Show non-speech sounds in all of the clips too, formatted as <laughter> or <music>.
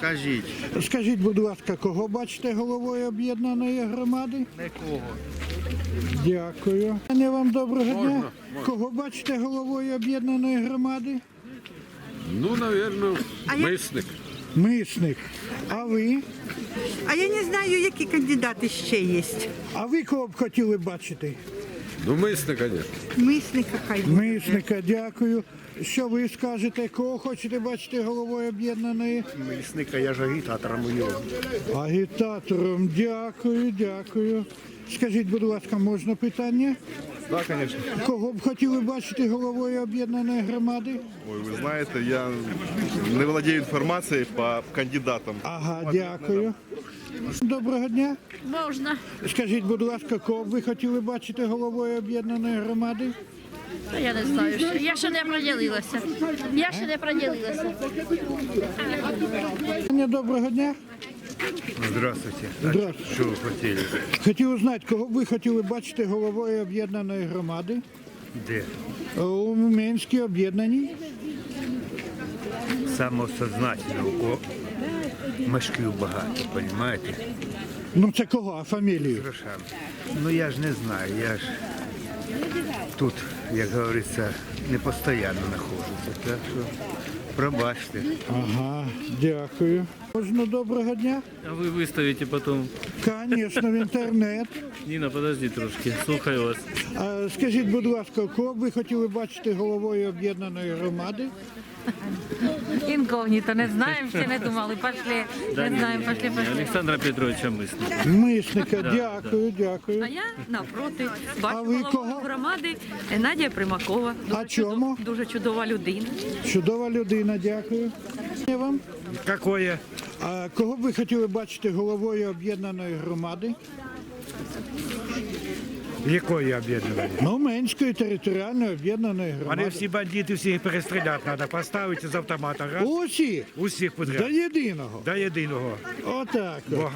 Кажіть. Скажіть, будь ласка, кого бачите головою об'єднаної громади? Нікого. Дякую. Пані вам доброго дня. Кого бачите головою об'єднаної громади? Ну, наверное, мисник. Мисник. А ви? А я не знаю, які кандидати ще є. А ви кого б хотіли бачити? Ну, мисника, ні. Мисника хай. буде. Мисника, дякую. Що ви скажете, кого хочете бачити головою об'єднаної? Мисника, я ж агітатором у нього. Агітатором, дякую, дякую. Скажіть, будь ласка, можна питання? Так, звісно. Кого б хотіли бачити головою об'єднаної громади? Ой, ви знаєте, я не володію інформацією по кандидатам. Ага, дякую. Доброго дня. Можна. Скажіть, будь ласка, кого б ви хотіли бачити головою об'єднаної громади? Та Я не знаю. ще. Я ще не проділилася. Я ще не проділилася. Доброго дня. Здравствуйте. Здравствуйте. Що ви хотіли? Хотів узнати, кого ви хотіли бачити головою об'єднаної громади? Де? У Мінській об'єднаній. Самосознательно, кого мешків багато, розумієте? Ну це кого? А фамілію? Грошами. Ну я ж не знаю, я ж тут, як говориться, не постійно знаходжуся. Так що пробачте. Ага, дякую. Можна доброго дня? А ви виставите потім. Звісно, в інтернет. Ніна, подожди трошки. Слухаю вас. А, скажіть, будь ласка, кого б ви хотіли бачити головою об'єднаної громади? Інкогніто, не знаємо, ще не думали. Пошли, не знаємо, пошли, пошли. Олександра Петровича Мисна. Мисника, дякую, дякую. А я навпроти А бачу ви голову кого? громади Надія Примакова. Дуже А чому? чудо- Дуже чудова людина. Чудова людина, дякую. Я вам. Какое? А кого б ви хотіли бачити головою об'єднаної громади? Якої об'єднаної? Ну, Менської територіальної об'єднаної Вони громади. всі бандити, всіх перестріляти треба, поставити з автомата. Раз, Усі усіх до єдиного. До єдиного. Отак. от. Бо,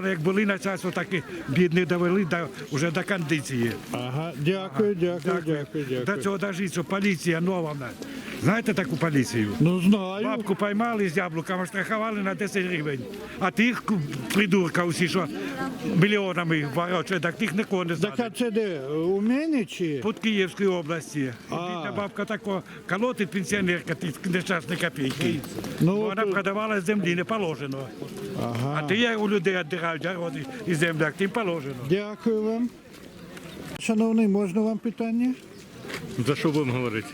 бо як були начальство, так і бідних довели до, вже до кондиції. Ага, дякую, дякую, дякую, До дякую. цього дожить, що поліція нова. Знаєте таку поліцію? Ну знаю. Бабку поймали з яблуками, штрафували на 10 гривень. А тих придурка усі, що мільйонами ворочають, так тих нікого не Так а це де? У мене чи? Під Київської області. А. Бідна бабка тако колотить пенсіонерка, ті нещасні копійки. Ну, Бо вона то- продавала землі не положено. А ти як у людей віддирають городи і землю, як тим положено. Дякую вам. Шановний, можна вам питання? За що будемо говорити?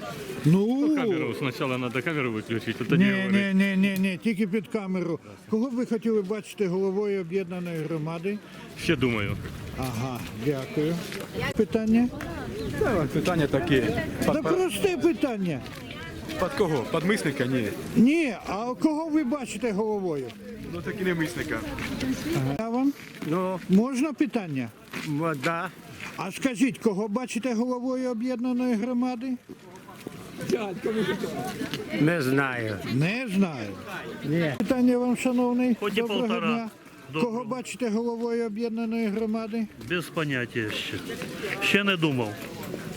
Ну, Камеру спочатку треба камеру виключити, тоді ні, говорити. ні, ні, ні, ні, тільки під камеру. Кого б ви хотіли бачити головою об'єднаної громади? Ще думаю. Ага, дякую. Питання? Питання такі. Да просте питання. Під кого? Під мисника? Ні. Ні, а кого ви бачите головою? Ну таки не мисника. Я вам? Ну, Можна питання? вода. А скажіть, кого бачите головою об'єднаної громади? Не знаю. Не знаю. Ні. Питання вам, шановний. Доброго полтора. дня. Кого бачите головою об'єднаної громади? Без поняття ще. Ще не думав.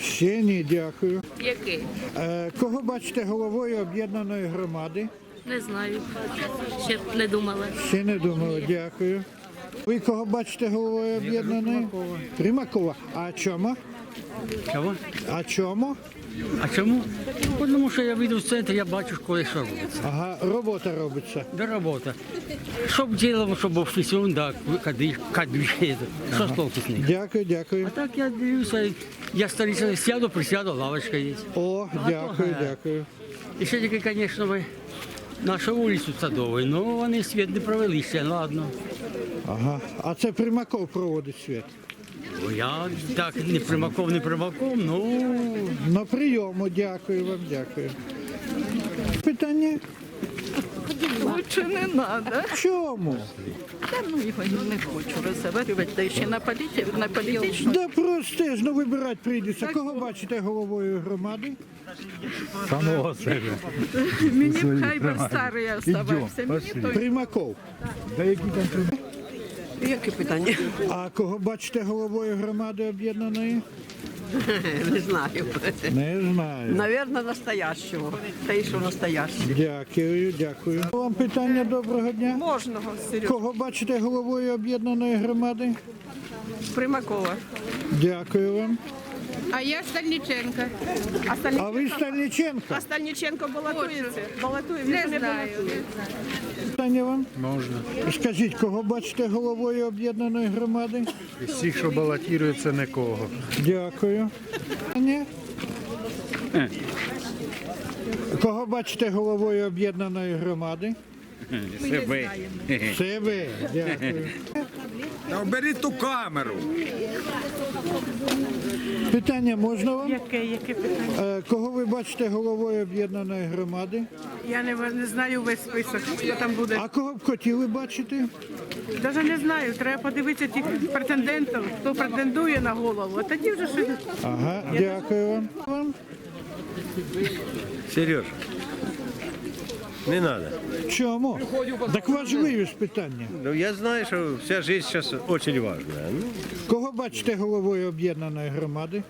Ще ні, дякую. Який? Е, кого бачите головою об'єднаної громади? Не знаю. Ще не думала. Ще не думали, дякую. Ви кого бачите головою об'єднаної? Примакова. А чому? Чого? А чому? А чому? Бо Тому що я вийду в центр, я бачу, коли що робиться. Ага, робота робиться. До роботи. Щоб ділом, щоб був фісюн, так, кадиш, кадиш, що з ним? Дякую, дякую. А так я дивлюся, я чоловік, сяду, присяду, лавочка є. О, дякую, дякую. І ще тільки, звісно, ви нашу вулицю Садову, ну вони світ не провели ще, ладно. Ага. А це Примаков проводить світ. Я так не примаков, не примаков, ну На прийому, дякую вам, дякую. Питання? Лучше не треба. Чому? Та ну його не хочу розговорювати, та ще на, політі, на політичну. Да просте ж, ну вибирати прийдеться. Кого бачите головою громади? Самого себе. Мені б хай би старий оставався. Мені то Примаков. Яке питання? А кого бачите головою громади об'єднаної? <laughs> Не знаю. Не знаю. Навірно, настоящого. Те, що настоящий. Дякую, дякую. Вам питання доброго дня. Можна, Серега. Кого бачите головою об'єднаної громади? Примакова. Дякую вам. А я Стальниченко. А ви Стальниченко? Стальниченко балотується. Балотує, Не знаю. Питання вам? Можна. Скажіть, кого бачите головою об'єднаної громади? Всіх, що балотуються, нікого. Дякую. Ні? Кого бачите головою об'єднаної громади? Себе. Себе. Дякую. Беріть ту камеру. Питання можна вам? Яке, яке питання? Е, Кого ви бачите головою об'єднаної громади? Я не, не знаю весь список, хто там буде. А кого б хотіли бачити? Навіть не знаю. Треба подивитися тих претендентів, хто претендує на голову. А тоді вже щось. Ага, дякую вам. вам. Сереж, не треба. Чому? Так важливі ж питання. Ну я знаю, що вся життя зараз дуже важлива. Ну, Кого бачите головою об'єднаної громади?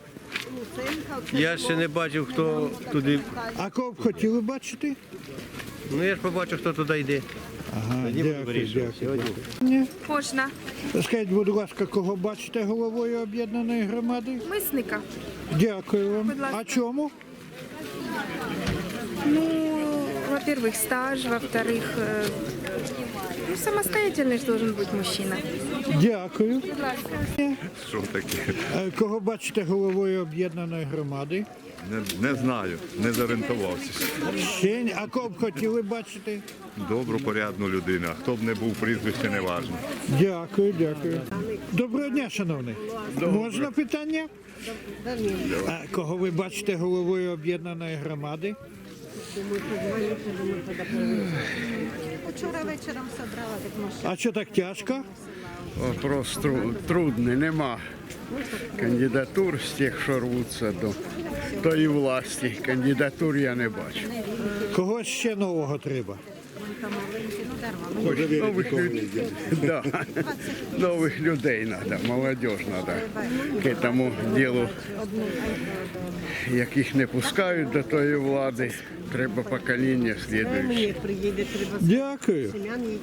я ще не бачив, хто туди. А кого б хотіли бачити? Ну я ж побачив, хто туди йде. Ага, дякую, дякую. Ні. Можна. Скажіть, будь ласка, кого бачите головою об'єднаної громади? Мисника. Дякую вам. Будь ласка. А чому? Ну, во-первых, стаж, во-вторых, э, ну, самостоятельный же должен быть мужчина. Дякую. Що таке? Е, Кого бачите головою об'єднаної громади? Не, не знаю, не зорієнтувався. Ще ні. А кого б хотіли бачити? Добру, порядну людину. А хто б не був, прізвище не важно. Дякую, дякую. Доброго дня, шановний. Можна питання? А кого ви бачите головою об'єднаної громади? Вчора вечором собрала так машину. А що так тяжко? Вопрос тру- трудний, нема кандидатур з тих, що рвуться до тої власті. Кандидатур я не бачу. Кого ще нового треба? Нових <laughs> людей. Да. Нових людей треба, молодіж треба. К тому ділу, яких не пускають до тої влади, треба покоління слідуюче. Дякую.